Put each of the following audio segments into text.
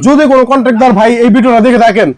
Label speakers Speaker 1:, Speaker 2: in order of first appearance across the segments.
Speaker 1: যদি কোনো কন্ট্রাক্টর ভাই এই ভিডিওটা দেখে থাকেন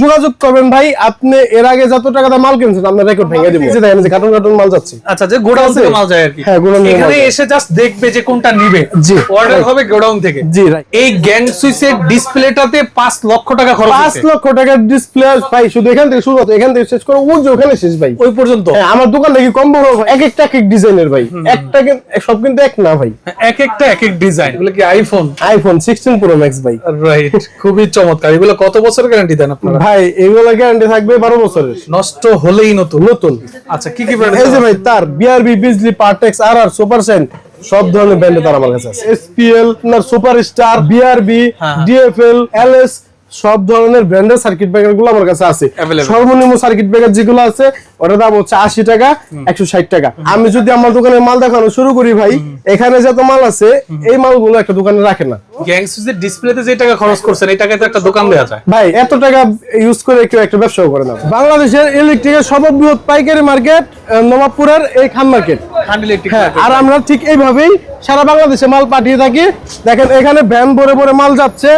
Speaker 1: যোগাযোগ করবেন ভাই আপনি এর আগে যত টাকা দিয়ে মাল কিনছেন আপনার রেকর্ড ভেঙে দিব। এই যে দেখেন যে কার্টুন কার্টুন মাল যাচ্ছে।
Speaker 2: আচ্ছা যে গোডাউন থেকে মাল যায় আর কি।
Speaker 1: হ্যাঁ, গোডাউন
Speaker 2: এখানে এসে জাস্ট দেখবে যে কোনটা নিবে।
Speaker 1: জি,
Speaker 2: অর্ডার হবে গোডাউন থেকে।
Speaker 1: জি রাইট
Speaker 2: এই গ্যাং সুইচের ডিসপ্লেটাতে পাঁচ লক্ষ টাকা খরচ
Speaker 1: পাঁচ
Speaker 2: হচ্ছে।
Speaker 1: লক্ষ টাকার ডিসপ্লে ভাই শুধু এখান থেকে শুরু হতো এখান থেকে শেষ করে ও যে ওখানে শেষ ভাই।
Speaker 2: ওই পর্যন্ত।
Speaker 1: হ্যাঁ, আমার দোকান নাকি কম বড় ভাই, এক একটা এক এক ডিজাইনের ভাই। একটা সব কিন্তু এক না ভাই।
Speaker 2: এক একটা এক এক ডিজাইন। এগুলো কি iPhone
Speaker 1: iPhone sixteen pro max ভাই।
Speaker 2: রাইট খুবই চমৎকার। এগুলো কত বছর গ্যারান্টি দেন আপনারা?
Speaker 1: ভাই এগুলো গ্যারান্টি থাকবে বারো বছরের।
Speaker 2: নষ্ট হলেই নতুন।
Speaker 1: নতুন।
Speaker 2: আচ্ছা কি কি ব্র্যান্ড
Speaker 1: এই যে ভাই তার বিআরবি বিজলি পার্টেক্স আর আর সুপার সেন্ট সব ধরনের ব্র্যান্ডে তার আমার কাছে আছে। SPL super star BRB. DFL LS সব ধরনের ব্র্যান্ডের সার্কিট ব্রেকারগুলো আমার কাছে আছে। সর্বনিম্ন সার্কিট ব্রেকার যেগুলো আছে ওটার দাম হচ্ছে আশি টাকা একশো ষাট টাকা। আমি যদি আমার দোকানে মাল দেখানো শুরু করি ভাই এখানে যত মাল আছে এই মালগুলো একটা দোকানে রাখে না।
Speaker 2: গ্যাং সুইচের ডিসপ্লেতে যে টাকা খরচ করছেন এই টাকায় তো একটা দোকান দেওয়া যায়।
Speaker 1: ভাই এত টাকা ইউজ করে কেউ একটা ব্যবসাও করে না। বাংলাদেশের ইলেকট্রিকের সর্ববৃহৎ পাইকারি মার্কেট নবাবপুরের এই খান মার্কেট আর আমরা ঠিক এইভাবেই সারা বাংলাদেশে মাল পাঠিয়ে থাকি। দেখেন এখানে ভ্যান ভরে ভরে মাল যাচ্ছে।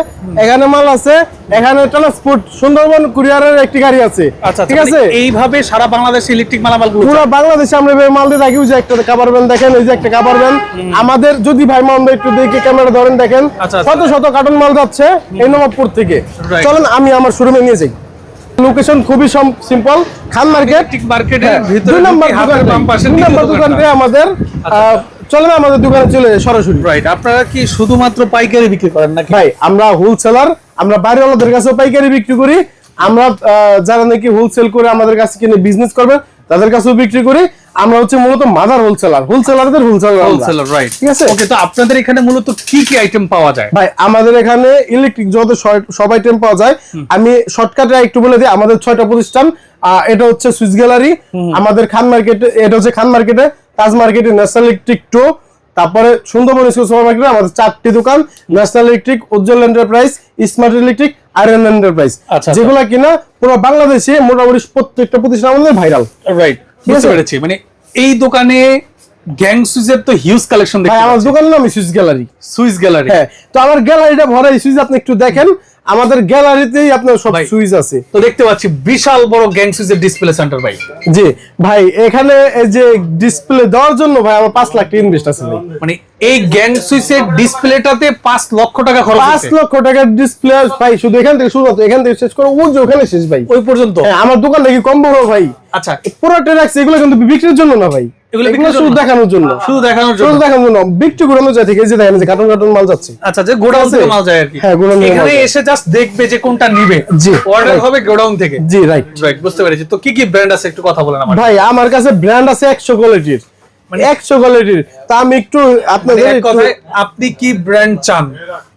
Speaker 1: এখানে মাল আছে। এখানে ট্রান্সপোর্ট সুন্দরবন কুরিয়ারের একটি গাড়ি আছে।
Speaker 2: আচ্ছা
Speaker 1: ঠিক আছে?
Speaker 2: মানে এইভাবে সারা বাংলাদেশ ইলেকট্রিক মালামাল
Speaker 1: পুরো বাংলাদেশে আমরা মাল দিয়ে থাকি। ওই যে একটা কাবার ভ্যান দেখেন ওই যে একটা কাবার ভ্যান আমাদের যদি ভাই মামলা একটু দেখে ক্যামেরা ধরেন দেখেন।
Speaker 2: আচ্ছা, আচ্ছা।
Speaker 1: শত শত কার্টন মাল যাচ্ছে এই নবাবপুর থেকে। চলেন আমি আমার শোরুমে নিয়ে যাই। লোকেশন খুবই সিম্পল খান মার্কেট
Speaker 2: মার্কেটের
Speaker 1: হ্যাঁ,
Speaker 2: ভিতরে
Speaker 1: দুই নম্বর
Speaker 2: ঢুকে হাতের
Speaker 1: দোকানটাই।
Speaker 2: বাম পাশে
Speaker 1: দুই নম্বর দোকানটাই আমাদের। চলেন আমাদের দোকানে চলে সরাসরি।
Speaker 2: রাইট আপনারা কি শুধুমাত্র পাইকারি বিক্রি করেন নাকি?
Speaker 1: ভাই আমরা হোলসেলার আমরা বাইরেওয়ালাদের কাছেও পাইকারি বিক্রি করি। আমরা যারা নাকি হোলসেল করে আমাদের কাছে কিনে বিজনেস করবে তাদের কাছেও বিক্রি করি। আমরা হচ্ছে মূলত মাদার হোলসেলার হোলসেলারদের হোলসেলার
Speaker 2: হোলসেলার রাইট
Speaker 1: ঠিক আছে?
Speaker 2: ওকে তো আপনাদের এখানে মূলত কি কি আইটেম পাওয়া যায়?
Speaker 1: ভাই আমাদের এখানে ইলেকট্রিক যত সব আইটেম পাওয়া যায়। আমি শর্টকাটে একটু বলে দিই আমাদের ছয়টা প্রতিষ্ঠান এটা হচ্ছে সুইস গ্যালারি। আমাদের খান মার্কেটে এটা হচ্ছে খান মার্কেটে তাজ মার্কেটে ন্যাশনাল ইলেকট্রিক টু তারপরে সুন্দরবন স্কুল সুপার মার্কেটে আমাদের চারটি দোকান national electric Ujjal enterprise smart electric iron enterprise. যেগুলো কিনা পুরো বাংলাদেশে মোটামুটি প্রত্যেকটা প্রতিষ্ঠান আমাদের ভাইরাল
Speaker 2: রাইট বুঝতে? পেরেছি মানে এই দোকানে গ্যাং সুইচের তো হিউজ কালেকশন
Speaker 1: ভাই
Speaker 2: দেখতে
Speaker 1: আমার
Speaker 2: পাচ্ছি।
Speaker 1: দোকানের নাম সুইস গ্যালারি
Speaker 2: সুইচ গ্যালারি
Speaker 1: হ্যাঁ তো আমার গ্যালারিটা ভরা সুইচ আপনি একটু দেখেন। আমাদের গ্যালারিতেই আপনার সব। সুইচ আছে।
Speaker 2: তো দেখতে পাচ্ছি বিশাল বড় গ্যাং সুইচের ডিসপ্লে সেন্টার ভাই।
Speaker 1: জি ভাই এখানে এই যে ডিসপ্লে দেওয়ার জন্য ভাই আমার পাঁচ লাখ টাকা ইনভেস্ট আছে
Speaker 2: মানে এই গ্যাং সুইচের ডিসপ্লেটাতে পাঁচ লক্ষ টাকা খরচ
Speaker 1: পাঁচ
Speaker 2: হচ্ছে
Speaker 1: লক্ষ টাকার ডিসপ্লে ভাই শুধু এখান থেকে শুরু হতো এখান থেকে শেষ করে ও যে ওখানে শেষ ভাই।
Speaker 2: ওই পর্যন্ত?
Speaker 1: হ্যাঁ, আমার দোকান নাকি কম বড় ভাই।
Speaker 2: আচ্ছা।
Speaker 1: পুরো রাখছে এগুলো কিন্তু বিক্রির জন্য না ভাই।
Speaker 2: এগুলো
Speaker 1: এগুলো শুধু দেখানোর জন্য।
Speaker 2: শুধু দেখানোর
Speaker 1: শুধু দেখানোর জন্য। বিক্রি করানো যায় ঠিক আছে দেখেন যে কার্টুন কার্টুন মাল যাচ্ছে।
Speaker 2: আচ্ছা যে গোডাউন থেকে মাল যায় আর কি।
Speaker 1: হ্যাঁ, গোডাউন
Speaker 2: এখানে এসে জাস্ট দেখবে যে কোনটা নিবে।
Speaker 1: জি,
Speaker 2: অর্ডার হবে গোডাউন থেকে।
Speaker 1: জি রাইট
Speaker 2: রাইট বুঝতে পেরেছি। তো কি কি ব্র্যান্ড আছে একটু কথা বলেন আমার
Speaker 1: ভাই আমার কাছে ব্র্যান্ড আছে একশো কোয়ালিটির
Speaker 2: মানে-
Speaker 1: একশো কোয়ালিটির তা আমি একটু আপনাদের
Speaker 2: এক
Speaker 1: একটু-
Speaker 2: আপনি কি ব্র্যান্ড চান?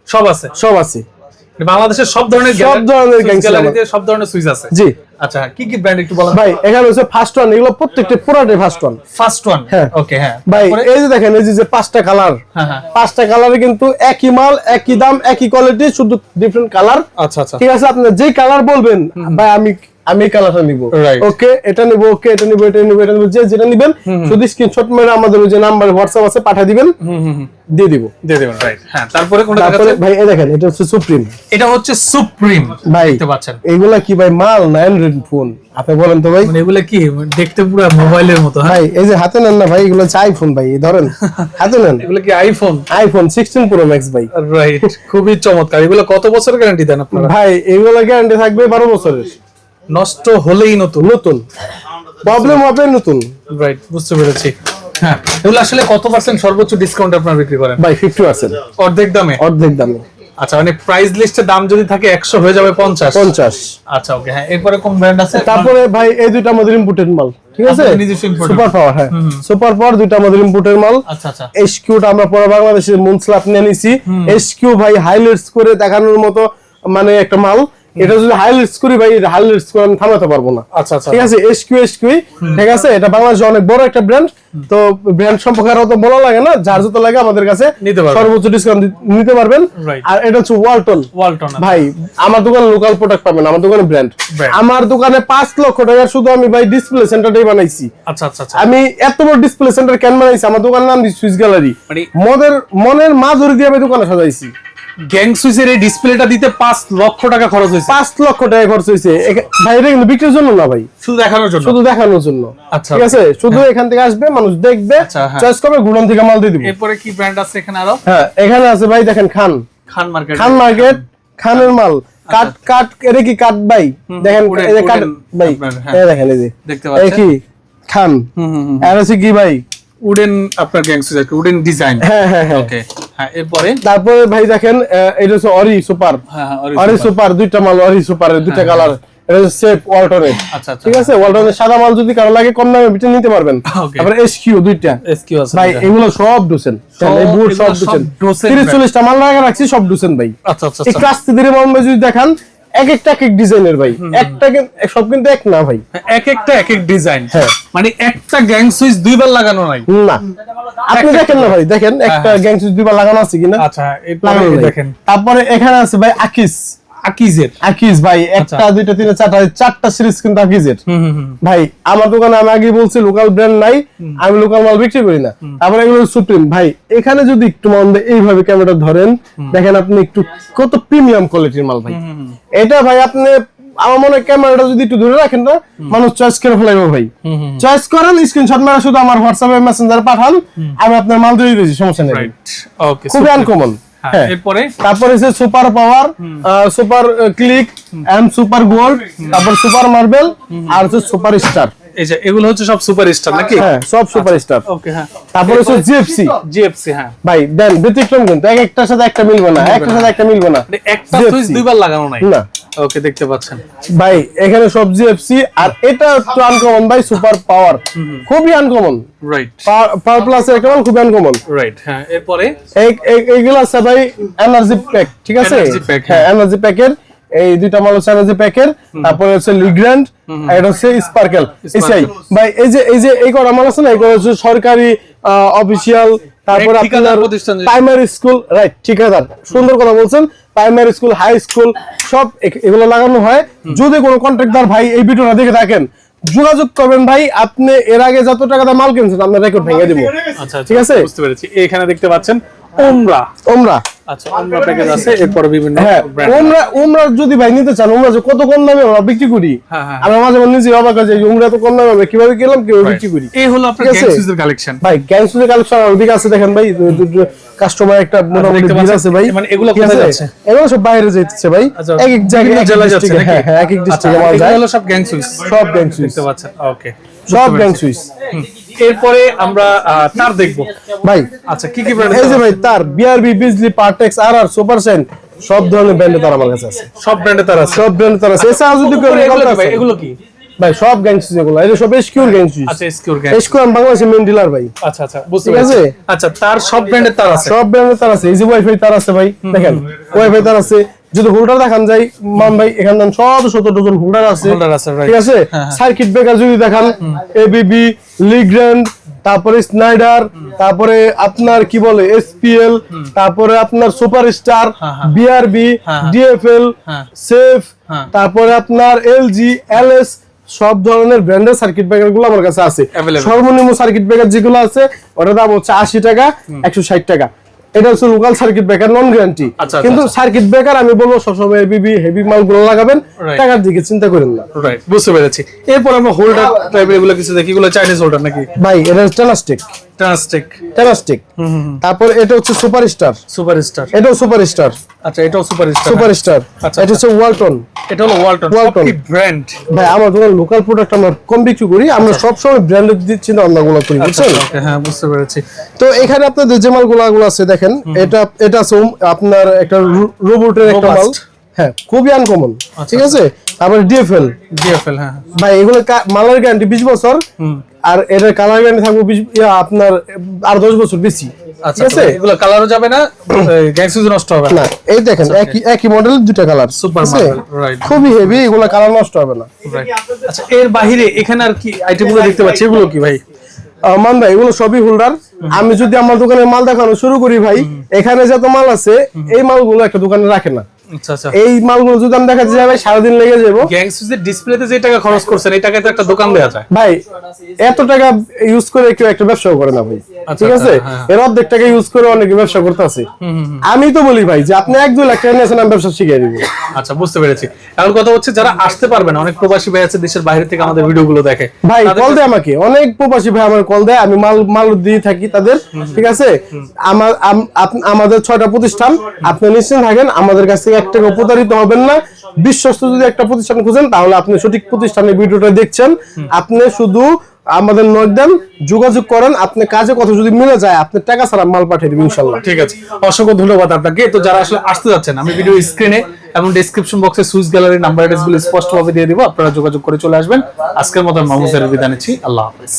Speaker 2: সব আছে।
Speaker 1: সব আছে।
Speaker 2: মানে বাংলাদেশের সব ধরনের
Speaker 1: সব ধরনের
Speaker 2: গ্যালারিতে সব ধরনের সুইচ আছে।
Speaker 1: জি।
Speaker 2: আচ্ছা কি কি ব্র্যান্ড একটু বলেন?
Speaker 1: ভাই এখানে হচ্ছে ফার্স্ট ওয়ান এগুলো প্রত্যেকটা পুরাটাই ফার্স্ট ওয়ান
Speaker 2: ফার্স্ট ওয়ান
Speaker 1: হ্যাঁ।
Speaker 2: ওকে হ্যাঁ।
Speaker 1: ভাই এই যে দেখেন এই যে- যে পাঁচটা কালার
Speaker 2: হ্যাঁ হ্যাঁ।
Speaker 1: পাঁচটা কালারে কিন্তু একই মাল একই দাম একই কোয়ালিটি শুধু ডিফারেন্ট কালার
Speaker 2: আচ্ছা আচ্ছা।
Speaker 1: ঠিক আছে আপনি যে কালার বলবেন ভাই আমি আমি কালারটা নিব। ওকে এটা নিব ওকে এটা নিব এটা নিব এটা নিব যে যেটা নিবেন শুধু স্ক্রিনশট মেরে আমাদের ওই যে নাম্বার হোয়াটসঅ্যাপ আছে পাঠিয়ে দিবেন দিয়ে দিব।
Speaker 2: দিয়ে দেবেন রাইট হ্যাঁ তারপরে কোনটা
Speaker 1: তারপরে
Speaker 2: দেখাচ্ছে
Speaker 1: ভাই এই দেখেন এটা হচ্ছে সুপ্রিম
Speaker 2: এটা হচ্ছে সুপ্রিম
Speaker 1: ভাই
Speaker 2: দেখতে পাচ্ছেন।
Speaker 1: এইগুলা কি ভাই মাল না অ্যান্ড্রয়েড ফোন আপনি বলেন তো ভাই।
Speaker 2: মানে এগুলো কি দেখতে পুরো মোবাইলের মতো হ্যাঁ?
Speaker 1: ভাই এই যে হাতে নেন না ভাই এগুলো হচ্ছে আইফোন ভাই ধরেন হাতে নেন।
Speaker 2: এগুলো কি iPhone
Speaker 1: iPhone sixteen pro max ভাই।
Speaker 2: রাইট খুবই চমৎকার। এগুলো কত বছর গ্যারান্টি দেন আপনারা?
Speaker 1: ভাই এগুলো গ্যারান্টি থাকবে বারো বছরের।
Speaker 2: নষ্ট হলেই নতুন।
Speaker 1: নতুন। প্রবলেম হবে নতুন।
Speaker 2: রাইট বুঝতে পেরেছি। হ্যাঁ এগুলো আসলে কত পার্সেন্ট সর্বোচ্চ ডিসকাউন্ট আপনারা বিক্রি করেন?
Speaker 1: ভাই ফিফটি পার্সেন্ট
Speaker 2: অর্ধেক দামে?
Speaker 1: অর্ধেক দামে।
Speaker 2: আচ্ছা মানে প্রাইস লিস্টে দাম যদি থাকে একশো হয়ে যাবে পঞ্চাশ।
Speaker 1: পঞ্চাশ।
Speaker 2: আচ্ছা ওকে হ্যাঁ এরপরে কোন ব্র্যান্ড আছে?
Speaker 1: তারপরে ভাই এই দুইটা আমাদের ইম্পোর্টেড মাল ঠিক আছে? সুপার পাওয়ার হ্যাঁ। সুপার পাওয়ার দুইটা আমাদের ইম্পোর্টেড মাল।
Speaker 2: আচ্ছা আচ্ছা।
Speaker 1: এসকিউটা আমরা পরে বাংলাদেশের মুনসলাপ নিয়ে নিছি। এসকিউ ভাই হাইলাইটস করে দেখানোর মতো মানে একটা মাল। এটা যদি হাইলাইটস করি ভাই হাইলাইটস করে আমি থামাতে পারব না।
Speaker 2: আচ্ছা আচ্ছা
Speaker 1: ঠিক আছে এসকিউ এসকিউ ঠিক আছে এটা বাংলাদেশে অনেক বড় একটা ব্র্যান্ড তো ব্র্যান্ড সম্পর্কে আর অত বলা লাগে না যার যত লাগে আমাদের কাছে
Speaker 2: নিতে পারবেন।
Speaker 1: সর্বোচ্চ ডিসকাউন্ট নিতে পারবেন। আর এটা হচ্ছে ওয়ালটন
Speaker 2: ওয়ালটন
Speaker 1: ভাই আমার দোকানে লোকাল প্রোডাক্ট পাবেন আমার দোকানে ব্র্যান্ড আমার দোকানে পাঁচ লক্ষ টাকা শুধু আমি ভাই ডিসপ্লে সেন্টারটাই বানাইছি।
Speaker 2: আচ্ছা আচ্ছা আচ্ছা।
Speaker 1: আমি এত বড় ডিসপ্লে সেন্টার কেন বানাইছি? আমার দোকানের নাম সুইস গ্যালারি
Speaker 2: মানে
Speaker 1: মনের মনের মাধুরী দিয়ে আমি দোকানে সাজাইছি।
Speaker 2: গ্যাং সুইচের এই ডিসপ্লেটা দিতে পাঁচ লক্ষ টাকা খরচ হয়েছে।
Speaker 1: পাঁচ লক্ষ টাকা খরচ হয়েছে। ভাই এটা কিন্তু বিক্রির জন্য না ভাই?
Speaker 2: শুধু দেখানোর জন্য?
Speaker 1: শুধু দেখানোর জন্য।
Speaker 2: আচ্ছা,
Speaker 1: ঠিক আছে? শুধু এখান থেকে আসবে মানুষ দেখবে
Speaker 2: আচ্ছা, হ্যাঁ।
Speaker 1: চয়েস করবে গুড়ন থেকে মাল দিয়ে দিব।
Speaker 2: এরপরে কি ব্র্যান্ড আছে এখানে আরও?
Speaker 1: হ্যাঁ এখানে আছে ভাই দেখেন খান।
Speaker 2: খান মার্কেট
Speaker 1: খান মার্কেট খানের মাল। কাট কাট এটা কি কাট ভাই? দেখেন কাট ভাই।
Speaker 2: হ্যাঁ।
Speaker 1: দেখেন এই যে।
Speaker 2: দেখতে পাচ্ছেন?
Speaker 1: কি? খান।
Speaker 2: হুম হুম।
Speaker 1: আর আছে কি ভাই?
Speaker 2: উডেন আপনার গ্যাং সুইচ উডেন ডিজাইন
Speaker 1: হ্যাঁ হ্যাঁ হ্যাঁ।
Speaker 2: ওকে হ্যাঁ এরপরে?
Speaker 1: তারপরে ভাই দেখেন এটা হচ্ছে অরি সুপার অরি সুপার দুইটা মাল অরি সুপার দুইটা কালার এটা হচ্ছে সেফ
Speaker 2: আচ্ছা আচ্ছা।
Speaker 1: ঠিক আছে? সাদা মাল যদি কারও লাগে কম দামে বিটে নিতে পারবেন। তারপরে এসকিউ দুইটা।
Speaker 2: এসকিউ আছে
Speaker 1: ভাই এগুলো সব ডুসেন। এই বুট সব ডুসেন। মাল লাগা রাখছি সব ডুসেন ভাই।
Speaker 2: আচ্ছা আচ্ছা আচ্ছা।
Speaker 1: ধীরে মাল যদি দেখান এক একটা এক এক ডিজাইনের ভাই। একটা সব কিন্তু এক না ভাই।
Speaker 2: এক একটা এক এক ডিজাইন।
Speaker 1: হ্যাঁ।
Speaker 2: মানে একটা গ্যাং সুইচ দুইবার লাগানো নাই।
Speaker 1: না। আপনি দেখেন না ভাই দেখেন একটা
Speaker 2: হ্যাঁ।
Speaker 1: গ্যাং সুইচ দুইবার লাগানো আছে কিনা?
Speaker 2: আচ্ছা
Speaker 1: লাগানো
Speaker 2: দেখেন।
Speaker 1: তারপরে এখানে আছে ভাই আকিস।
Speaker 2: আকিজের
Speaker 1: আকিস ভাই
Speaker 2: আচ্ছা।
Speaker 1: একটা দুইটা তিনটা চারটা চারটা সিরিজ কিন্তু আকিজের ভাই আমার দোকানে আমি আগে বলছি লোকাল ব্র্যান্ড নাই আমি লোকাল মাল বিক্রি করি না। এগুলো সুপ্রিম ভাই এখানে যদি একটু মন দিয়ে এইভাবে ক্যামেরা ধরেন দেখেন আপনি একটু কত প্রিমিয়াম কোয়ালিটির মাল ভাই। এটা ভাই আপনি আমার মনে হয় ক্যামেরাটা যদি একটু দূরে রাখেন না মানুষ চয়েস করে ফেলাইবো ভাই। চয়েস করেন স্ক্রিনশট মারা শুধু আমার হোয়াটসঅ্যাপে মেসেঞ্জার পাঠান আমি আপনার মাল দিয়ে দিয়েছি সমস্যা নেই। খুবই আনকমন
Speaker 2: এরপরে
Speaker 1: তারপরে হচ্ছে super power super click and super gold তারপর সুপার মার্বেল আর হচ্ছে সুপার স্টার।
Speaker 2: এই যে এগুলো হচ্ছে সব সুপার স্টার নাকি?
Speaker 1: হ্যাঁ সব সুপার স্টার।
Speaker 2: ওকে হ্যাঁ।
Speaker 1: তারপরে হচ্ছে জিএফসি
Speaker 2: জিএফসি হ্যাঁ।
Speaker 1: ভাই দেন ব্যতিক্রম কিন্তু এক একটার সাথে একটা মিলবে না একটার সাথে একটা মিলবে না।
Speaker 2: একটা
Speaker 1: GFC
Speaker 2: সুইচ দুইবার লাগানো নাই।
Speaker 1: না।
Speaker 2: ওকে দেখতে পাচ্ছেন।
Speaker 1: ভাই এখানে সব জিএফসি আর এটা একটু আনকমন ভাই সুপার পাওয়ার খুবই আনকমন
Speaker 2: রাইট
Speaker 1: পাওয়ার প্লাস এর কেমন খুবই আনকমন
Speaker 2: রাইট হ্যাঁ এরপরে?
Speaker 1: এই এই- এইগুলো আছে ভাই এনার্জি প্যাক ঠিক আছে? হ্যাঁ। এনার্জি প্যাকের এই দুইটা মাল হচ্ছে এনার্জি প্যাকের তারপরে হচ্ছে লিগ্র্যান্ড এটা হচ্ছে স্পার্কেল এসআই ভাই এই যে এই যে এই কটা মাল আছে না এগুলো হচ্ছে সরকারি অফিসিয়াল তারপরে আপনার
Speaker 2: প্রতিষ্ঠান
Speaker 1: প্রাইমারি স্কুল রাইট ঠিকাদার। সুন্দর কথা বলছেন। প্রাইমারি স্কুল হাই স্কুল সব এগুলো লাগানো হয়। যদি কোনো কন্ট্রাক্টর ভাই এই ভিডিওটা দেখে থাকেন যোগাযোগ করবেন ভাই আপনি এর আগে যত টাকা দিয়ে মাল কিনছেন আমরা রেকর্ড ভেঙে দিব।
Speaker 2: আচ্ছা
Speaker 1: ঠিক আছে?
Speaker 2: বুঝতে পেরেছি। এখানে দেখতে পাচ্ছেন ওমরা
Speaker 1: ওমরা
Speaker 2: আচ্ছা ওমরা প্যাকেজ আছে এরপরে বিভিন্ন
Speaker 1: হ্যাঁ উমরা উমরা যদি ভাই নিতে চান উমরা যে কত কম দামে আমরা বিক্রি করি?
Speaker 2: হ্যাঁ, হ্যাঁ।
Speaker 1: আমরা মাঝে মাঝে নিজে অবাক হয়ে যাই উমরা তো কম দামে আমরা কীভাবে গেলাম কীভাবে বিক্রি করি?
Speaker 2: এই হলো আপনার কালেকশন
Speaker 1: ভাই গ্যাংসুদের কালেকশন ওদিকে আছে দেখেন ভাই কাস্টমার একটা মোটামুটি ভিড় আছে ভাই।
Speaker 2: মানে এগুলো কোথায় যাচ্ছে?
Speaker 1: এগুলো সব বাইরে যাইতেছে ভাই।
Speaker 2: আচ্ছা,
Speaker 1: এক এক জায়গায়
Speaker 2: যাচ্ছে
Speaker 1: হ্যাঁ হ্যাঁ এক এক
Speaker 2: আচ্ছা
Speaker 1: ডিস্ট্রিক্টে মাল যায়
Speaker 2: হলো সব গ্যাং সুইচ
Speaker 1: সব গ্যাং
Speaker 2: দেখতে পাচ্ছেন ওকে
Speaker 1: সব গ্যাং সুইচ
Speaker 2: এরপরে আমরা তার দেখব।
Speaker 1: ভাই
Speaker 2: আচ্ছা কি কি ব্র্যান্ড
Speaker 1: এই যে ভাই তার বিআরবি বিজলি পার্টেক্স আর আর সুপার সাইন সব ধরনের ব্র্যান্ডের তার আমার কাছে আছে।
Speaker 2: সব ব্র্যান্ডে তার আছে?
Speaker 1: সব ব্র্যান্ডের তার আছে। এছাড়া যদি কেউ
Speaker 2: এগুলো কি ভাই? এগুলো কি?
Speaker 1: ভাই সব গ্যাং সুইচ এগুলো। এটা সব এসকিউর গ্যাং সুইচ
Speaker 2: আচ্ছা এসকিউর গ্যাং
Speaker 1: এসকিউ আমি বাংলাদেশের মেন ডিলার ভাই।
Speaker 2: আচ্ছা আচ্ছা বুঝতে পেরেছি। আচ্ছা তার সব ব্র্যান্ডের তার আছে।
Speaker 1: সব ব্র্যান্ডের তার আছে। এই যে ওয়াইফাই তার আছে ভাই। দেখেন ওয়াইফাই তার আছে। যদি হোল্ডার দেখান যাই মান ভাই এখানে দেন শত ডজন হোল্ডার আছে. ঠিক আছে
Speaker 2: হ্যাঁ, হ্যাঁ।
Speaker 1: সার্কিট ব্রেকার যদি দেখান এবিবি লিগ্র্যান্ড তারপরে স্নাইডার তারপরে আপনার কি বলে এসপিএল তারপরে আপনার সুপার
Speaker 2: স্টার হ্যাঁ।
Speaker 1: বিআরবি
Speaker 2: হ্যাঁ, হ্যাঁ।
Speaker 1: ডিএফএল
Speaker 2: হ্যাঁ।
Speaker 1: সেফ
Speaker 2: হ্যাঁ।
Speaker 1: তারপরে আপনার এলজি এলএস সব ধরনের ব্র্যান্ডের সার্কিট ব্রেকারগুলো আমার কাছে আছে সর্বনিম্ন সার্কিট ব্রেকার যেগুলো আছে ওটার দাম হচ্ছে আশি টাকা একশো ষাট টাকা এটা হচ্ছে local circuit breaker non guarantee
Speaker 2: আচ্ছা,
Speaker 1: কিন্তু
Speaker 2: আচ্ছা।
Speaker 1: সার্কিট ব্রেকার আমি বলব সবসময় হেভি হেভি মালগুলো লাগাবেন টাকার দিকে চিন্তা করেন না।
Speaker 2: রাইট বুঝতে পেরেছি। এরপর আমরা হোল্ডার টাইপের এগুলো কিছু দেখি এগুলো চাইনিজ হোল্ডার নাকি?
Speaker 1: ভাই এটা টেনাস্টিক
Speaker 2: ট্রান্সটেক
Speaker 1: টেনাস্টিক তারপর এটা হচ্ছে সুপার স্টার
Speaker 2: সুপার স্টার
Speaker 1: এটাও সুপার স্টার
Speaker 2: আচ্ছা এটাও সুপার
Speaker 1: সুপার স্টার
Speaker 2: আচ্ছা,
Speaker 1: এটা হচ্ছে ওয়ালটন
Speaker 2: এটা হলো ওয়ালটন ওয়ালটন ব্র্যান্ড
Speaker 1: ভাই আমার যখন লোকাল প্রোডাক্ট আমরা কম বিক্রি করি আমরা সবসময় ব্র্যান্ডেড চিন্তা ভাবনা গুলো করি বুঝছেন?
Speaker 2: হ্যাঁ বুঝতে পেরেছি।
Speaker 1: তো এখানে আপনাদের যে মালগুলো গুলো আছে দেখেন এটা এটা আপনার একটা রোবটের একটা মাল। হ্যাঁ খুবই আনকমন ঠিক আছে? তারপরে ডিএফএল
Speaker 2: ডিএফএল হ্যাঁ
Speaker 1: ভাই এগুলো মালের গ্যারান্টি বিশ বছর আর এটার কালার গ্যারান্টি থাকবে আপনার আর দশ বছর বেশি
Speaker 2: আচ্ছা এগুলো কালারও যাবে না গ্যাং নষ্ট হবে না।
Speaker 1: না এই দেখেন একই একই দুটা কালার
Speaker 2: right.
Speaker 1: খুবই হেভি এগুলো কালার নষ্ট হবে না।
Speaker 2: আচ্ছা এর বাইরে এখানে আর কি আইটেমগুলো দেখতে পাচ্ছি? এগুলো কি ভাই?
Speaker 1: মান ভাই এগুলো সবই হোল্ডার আমি যদি আমার দোকানে মাল দেখানো শুরু করি ভাই এখানে যত মাল আছে এই মালগুলো একটা দোকানে রাখে না।
Speaker 2: আচ্ছা আচ্ছা
Speaker 1: এই মালগুলো যদি আমি দেখাতে যাই ভাই সারাদিন লেগে যাব।
Speaker 2: গ্যাং সুইচের ডিসপ্লেতে যে টাকা খরচ করছেন এই টাকায় তো একটা দোকান দেওয়া যায়।
Speaker 1: ভাই এত টাকা ইউজ করে কেউ একটা ব্যবসাও করে না ভাই। ঠিক আছে?
Speaker 2: হ্যাঁ,
Speaker 1: এর অর্ধেক টাকা ইউজ করে অনেকে ব্যবসা করতেছে। আমি তো বলি ভাই যে আপনি এক দুই লাখ টাকা নিয়েছেন আমি ব্যবসা শিখিয়ে দিব।
Speaker 2: আচ্ছা বুঝতে পেরেছি। এখন কথা হচ্ছে যারা আসতে পারবে না অনেক প্রবাসী ভাই আছে দেশের বাইরে থেকে আমাদের ভিডিও গুলো দেখে।
Speaker 1: ভাই কল দেয় আমাকে। অনেক প্রবাসী ভাই আমার কল দেয় আমি মাল মাল দিয়ে থাকি তাদের ঠিক আছে? আমার আমাদের ছয়টা প্রতিষ্ঠান আপনি নিশ্চিন্ত থাকেন আমাদের কাছ থেকে এক টাকা প্রতারিত হবেন না। বিশ্বস্ত যদি একটা প্রতিষ্ঠান খুঁজেন তাহলে আপনি সঠিক প্রতিষ্ঠানের ভিডিওটা দেখছেন। আপনি শুধু আমাদের নক দেন, যোগাযোগ করেন, আপনি কাজে কথা যদি মিলে যায়, আপনি টাকা ছাড়া মাল পাঠিয়ে দেবেন ইনশাল্লাহ
Speaker 2: ঠিক আছে। অসংখ্য ধন্যবাদ আপনাকে। তো যারা আসলে আসতে যাচ্ছেন, আমি ভিডিও স্ক্রিনে এবং ডেসক্রিপশন বক্সে সুইস গ্যালারি নাম্বার অ্যাড্রেসগুলো স্পষ্টভাবে দিয়ে দিব, আপনারা যোগাযোগ করে চলে আসবেন। আজকের মতো মাহমুদের বিদায় নিচ্ছি। আল্লাহ হাফেজ।